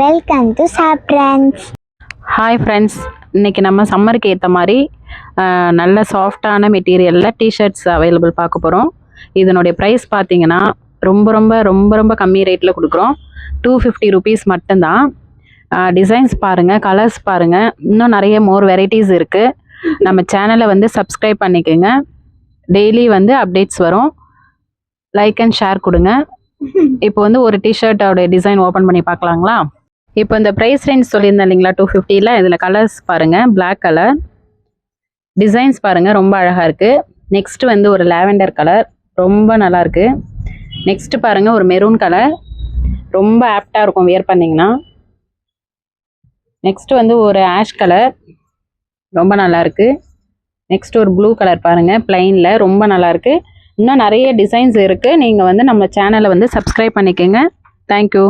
Welcome to சாப்ரன்ஸ் hi friends இன்னைக்கு நம்ம சம்மருக்கு ஏற்ற மாதிரி நல்ல சாஃப்டான மெட்டீரியலில் டிஷர்ட்ஸ் அவைலபிள் பார்க்க போகிறோம் இதனுடைய ப்ரைஸ் பார்த்தீங்கன்னா ரொம்ப ரொம்ப ரொம்ப ரொம்ப கம்மி ரேட்டில் கொடுக்குறோம். டூ ஃபிஃப்டி ருபீஸ் மட்டும்தான். டிசைன்ஸ் பாருங்கள் கலர்ஸ் பாருங்கள் இன்னும் நிறைய மோர் வெரைட்டிஸ் இருக்குது நம்ம சேனலை வந்து சப்ஸ்கிரைப் பண்ணிக்கோங்க. டெய்லி வந்து அப்டேட்ஸ் வரும். லைக் அண்ட் ஷேர் கொடுங்க. இப்போ வந்து ஒரு டிஷர்ட்டோட டிசைன் ஓப்பன் பண்ணி பார்க்கலாங்களா? இப்போ இந்த ப்ரைஸ் ரேஞ்ச் சொல்லியிருந்தேன் இல்லைங்களா? டூ ஃபிஃப்டியில் இதில் கலர்ஸ் பாருங்கள் பிளாக் கலர் டிசைன்ஸ் பாருங்கள் ரொம்ப அழகாக இருக்குது நெக்ஸ்ட்டு வந்து ஒரு லாவெண்டர் கலர் ரொம்ப நல்லாயிருக்கு நெக்ஸ்ட்டு பாருங்கள் ஒரு மெரூன் கலர் ரொம்ப ஆப்டாக இருக்கும் வியர் பண்ணிங்கன்னா. நெக்ஸ்ட்டு வந்து ஒரு ஆஷ் கலர் ரொம்ப நல்லாயிருக்கு நெக்ஸ்ட் ஒரு ப்ளூ கலர் பாருங்கள் பிளைனில் ரொம்ப நல்லாயிருக்கு இன்னும் நிறைய டிசைன்ஸ் இருக்குது நீங்கள் வந்து நம்ம சேனலை வந்து சப்ஸ்கிரைப் பண்ணிக்கோங்க. தேங்க்யூ